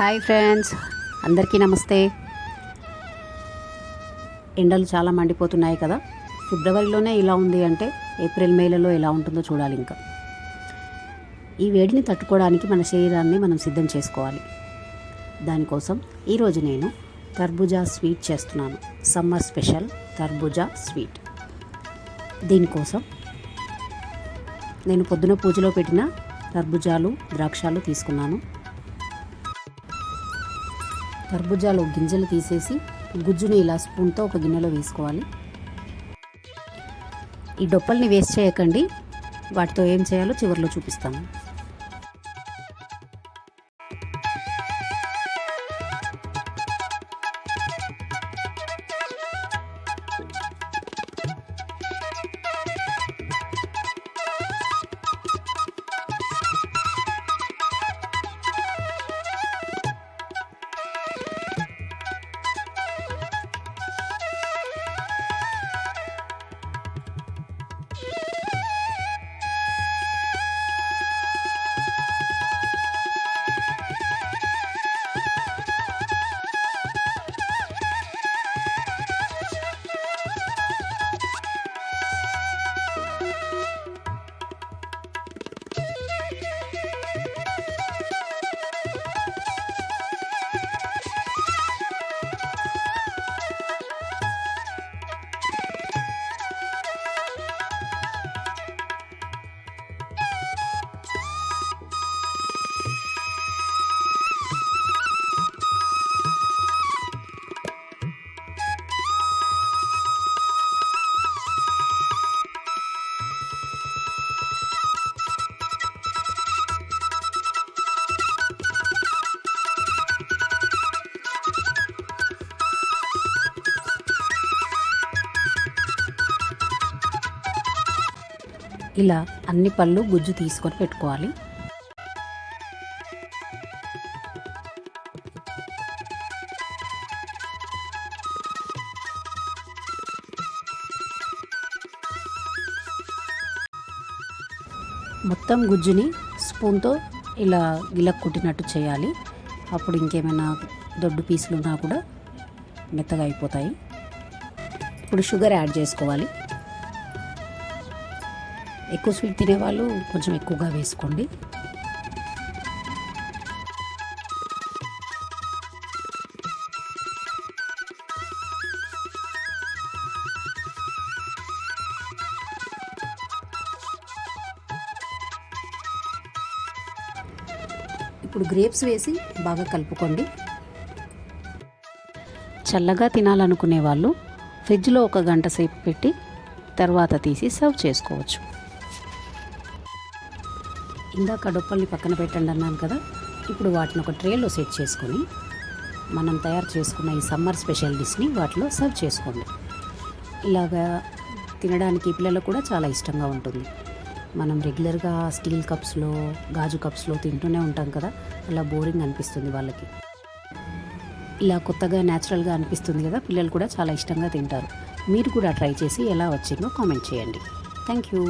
Hi friends. అందరికీ నమస్తే. ఎండలు చాలా మండిపోతున్నాయి కదా. ఫిబ్రవరిలోనే ఇలా ఉంది అంటే ఏప్రిల్ మేలలో ఎలా ఉంటుందో చూడాలి ఇంకా. ఈ వేడిని తట్టుకోవడానికి మన శరీరాన్ని మనం సిద్ధం చేసుకోవాలి. దానికోసం ఈరోజు నేను తర్బుజా స్వీట్ చేస్తున్నాను. సమ్మర్ స్పెషల్ తర్బుజా స్వీట్. దీనికోసం నేను పొద్దున పూజలో పెట్టిన తర్బుజాలు ద్రాక్షాలు తీసుకున్నాను. కర్బూజాలో గింజలు తీసేసి గుజ్జుని ఇలా స్పూన్తో ఒక గిన్నెలో వేసుకోవాలి. ఈ డొప్పల్ని వేస్ట్ చేయకండి. వాటితో ఏం చేయాలో చివరిలో చూపిస్తాను. ఇలా అన్ని పళ్ళు గుజ్జు తీసుకొని పెట్టుకోవాలి. మొత్తం గుజ్జుని స్పూన్తో ఇలా గిలక్ కుట్టినట్టు చేయాలి. అప్పుడు ఇంకేమైనా దొడ్డు పీసులు ఉన్నా కూడా మెత్తగా అయిపోతాయి. ఇప్పుడు షుగర్ యాడ్ చేసుకోవాలి. ఎక్కువ స్వీట్ తినేవాళ్ళు కొంచెం ఎక్కువగా వేసుకోండి. ఇప్పుడు గ్రేప్స్ వేసి బాగా కలుపుకోండి. చల్లగా తినాలనుకునే వాళ్ళు ఫ్రిడ్జ్లో ఒక గంట సేపు పెట్టి తర్వాత తీసి సర్వ్ చేసుకోవచ్చు. ఇందాక డొప్పల్ని పక్కన పెట్టండి అన్నాను కదా ఇప్పుడు వాటిని ఒక ట్రేలో సెట్ చేసుకొని మనం తయారు చేసుకున్న ఈ సమ్మర్ స్పెషల్ డిష్ని వాటిలో సర్వ్ చేసుకోండి. ఇలాగా తినడానికి పిల్లలకు కూడా చాలా ఇష్టంగా ఉంటుంది. మనం రెగ్యులర్గా స్టీల్ కప్స్లో గాజు కప్స్లో తింటూనే ఉంటాం కదా అలా బోరింగ్ అనిపిస్తుంది వాళ్ళకి. ఇలా కొత్తగా న్యాచురల్గా అనిపిస్తుంది కదా పిల్లలు కూడా చాలా ఇష్టంగా తింటారు. మీరు కూడా ట్రై చేసి ఎలా వచ్చిందో కామెంట్ చేయండి. Thank you.